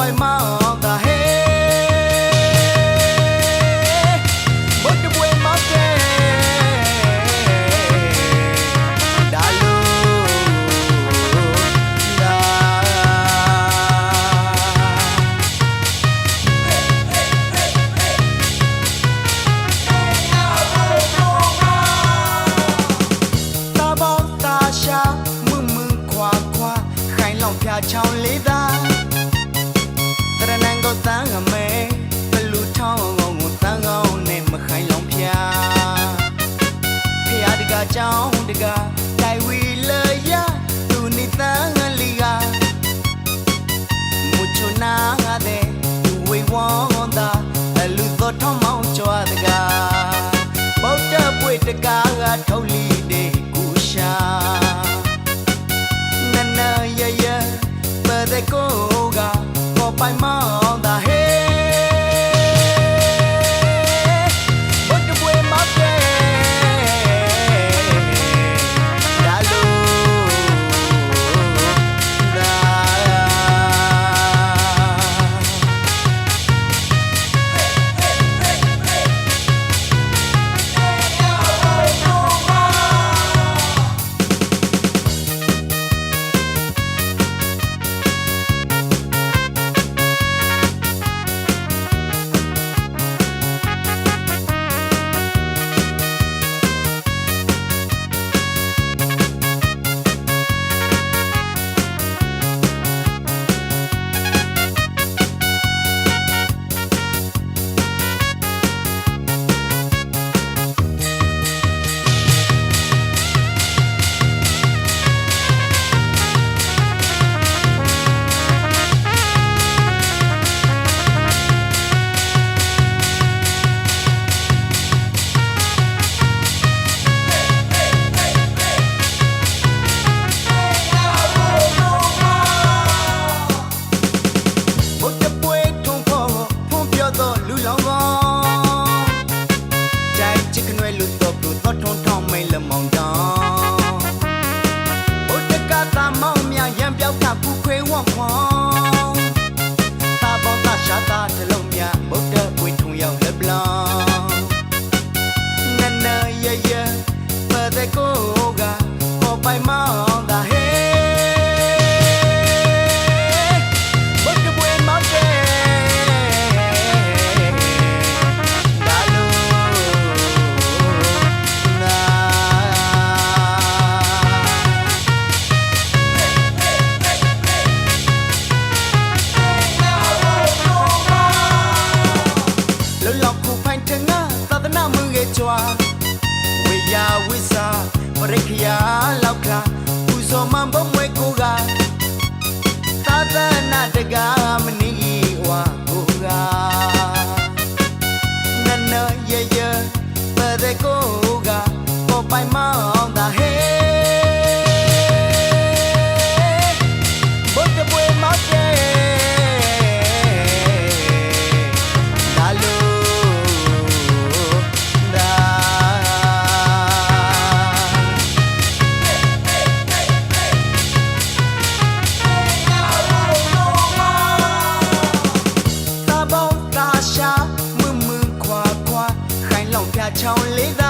pai mal da ရိခရာလောက်ခါပူဇော်မှန်ဘုံမွေကိုကသာသနာတကားမနီဝါကိုကနနရရပရကိုကပေါ်ပိုင်မှာ ချောင်းလေးသာ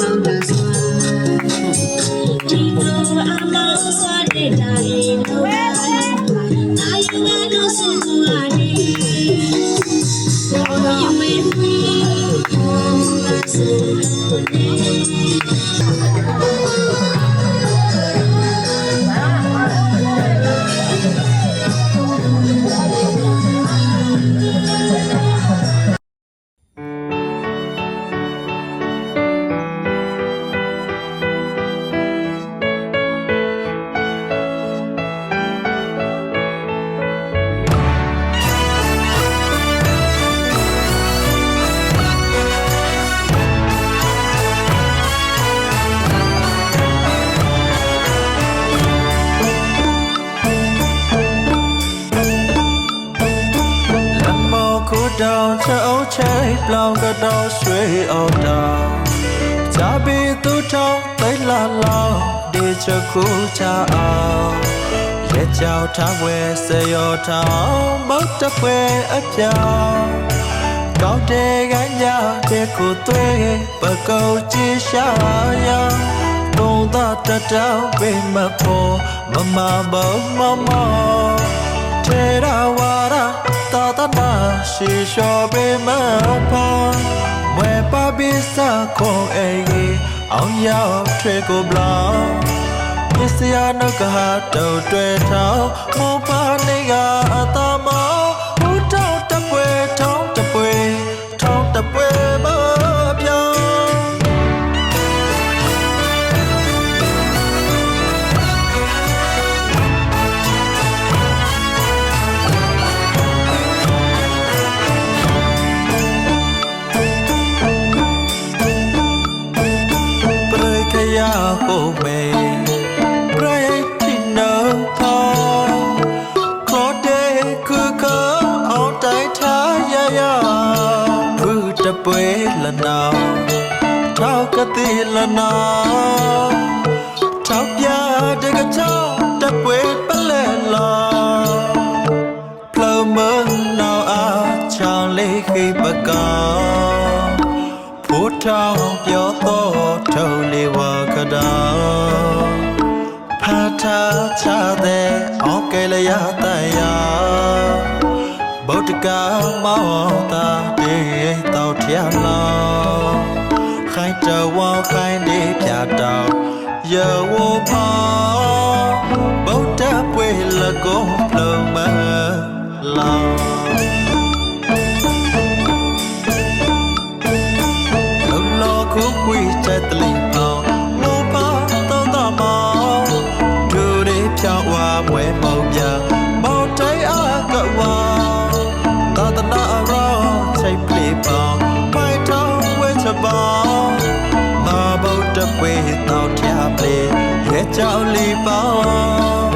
London. ရဲ့ကြောက်ထားဝဲစရောထောင်းမောတ်တပွဲအပြောင်းကောင်းတဲ့ကညာတဲ့ကိုသွေးပကုတ်ကြည့်ရှာရပုံသာတတောင်းပေးမဖို့မမဘုံမမောထေရဝါဒသာသနာရှိလျှော်ပေမဖာမွေပပိစခုံအေးအောင်ရောက်ထွေကိုဘလောင် ပစ္စယနုကဟာတုတ်တွေထောင်းမောပါနေကအတမောဟူတောင်းတပွဲထောင်းတပွဲထောင်းတပွဲမပြောင်းပရိခယာဟို ထောက်ကတိလနာထောက်ပြတဲ့ကချောင်းတပွဲပလဲလာဖလမနောအားချောင်းလေးခိပကာဖို့ထောင်ပြောတော့ထုံလေးဝကဒါဖာထာချတဲ့အောကလေးရတရဗုဒ္ဓကမောင်းတာတေတော့ထျာလောခိုင် တဝေါခိုင်နေပြတော့ယေဝပါဗုဒ္ဓပွေလကိုလုံးမလောလုံး 要礼貌。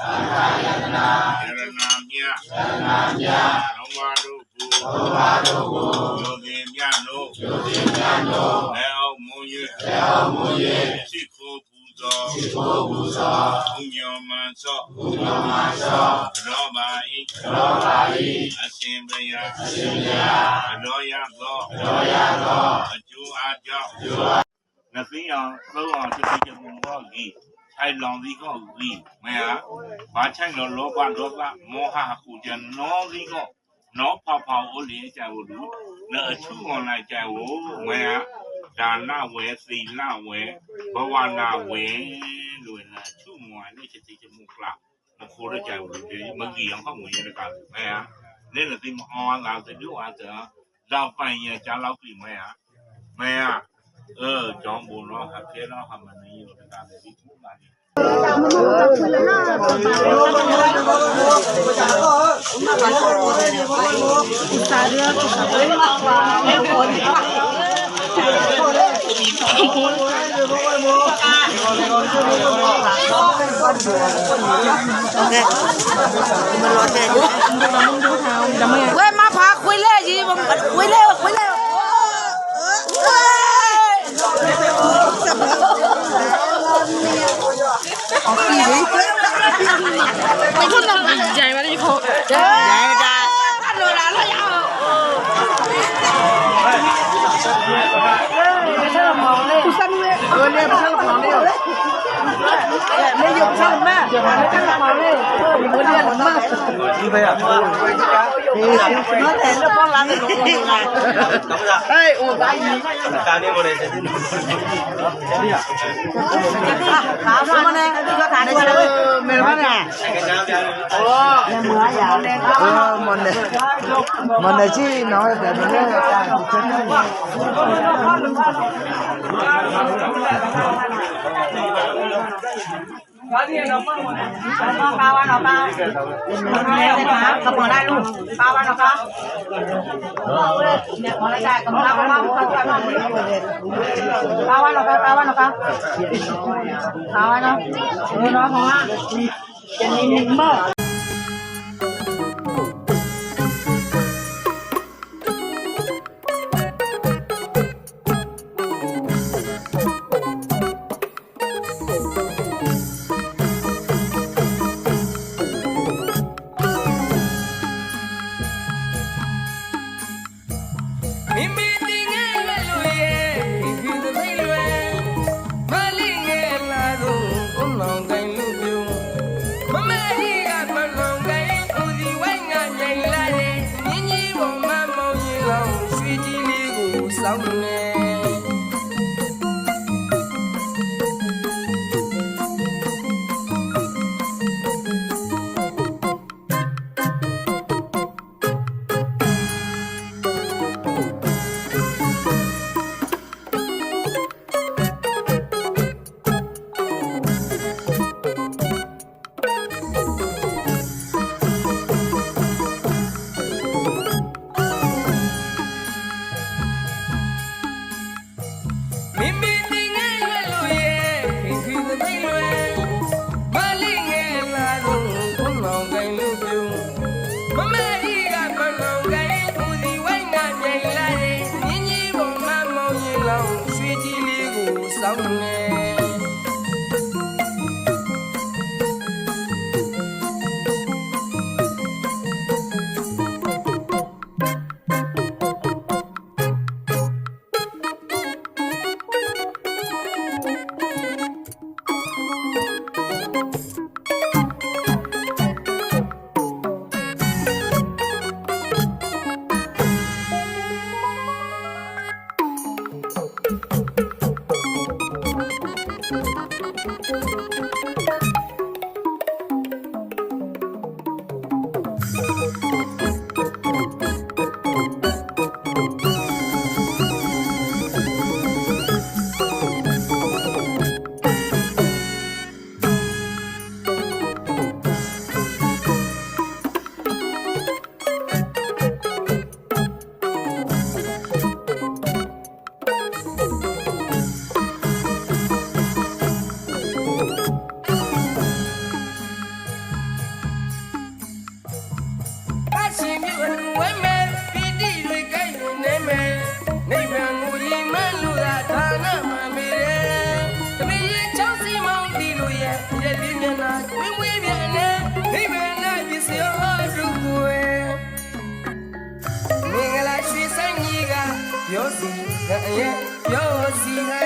သံဃာယရနာယရနာမြတ်လုံးဝတို့ကိုလုံးဝတို့ကိုယောဂင်မြတ်တို့ယောဂင်မြတ်တို့လဲအောင်မွန်၍လဲအောင်မွန်၍ရှိခိုးပူဇော်ရှိခိုးပူဇော်ဘုညောမန်သောဘုညောမန်သောရောပါဤရောပါဤအရှင်ဘုရားအရှင်ဘုရားအတော်ရသောအတော်ရသောအကျိုးအားကြောင့်အကျိုးအားနသိအောင်သုံးအောင်တတိယမုံဘောကြီးထိုင်လောင်စီကောကြီးမယားဘာချိုင်လောလောဘဒေါသမောဟခုကျ hay lòng gì có gì mẹ à, bà chạy nó lo bà lo bà mô ha cụ chờ nó gì có? Nó phao phao ô lý chạy vô đủ nợ chú ngon này chạy vô mẹ à, đà na quế xì na quế bà hoa na quế rồi là chú ngoài đi chạy chạy một lạc mà khô đó chạy vô đủ mà gì không có người gì cả mẹ à, nên là tìm hoa là tìm đứa hoa tớ giao phải nhà cha lão quỷ mẹ á mẹ á จ้องบูร้อนแค่ร้，讲不了，还别让他们能有这个的力度嘛。เว้ยมาพาคุยเล่ยีบังคุยเล่คุยเล่ 好看吗？你看到了？你见吗？你看。见一见。看到了，老幺。哎，你看到吗？我连不上路了。没有上麦，看到吗？我练了麦。你没有？你行，我在那帮哪个农民啊？哎，我把你。干的我来着。干什么呢？你说干的什么？没什么呢。哦。那么呀，那个。哦，么呢？么呢？去，那我在那个干，真的。ปลาวันหรอป้าคนแรกเลยนะกระป๋องได้ลูกปลาวันหรอป้าเนี่ยขอรายป้ายกับปลาวันหรอป้าปลาวันหรอป้าปลาวันหรอป้าปลาวันเนาะเออเนาะของว่าจะมีหนึ่งบ่ Soumya ရဲ့ပြောစီက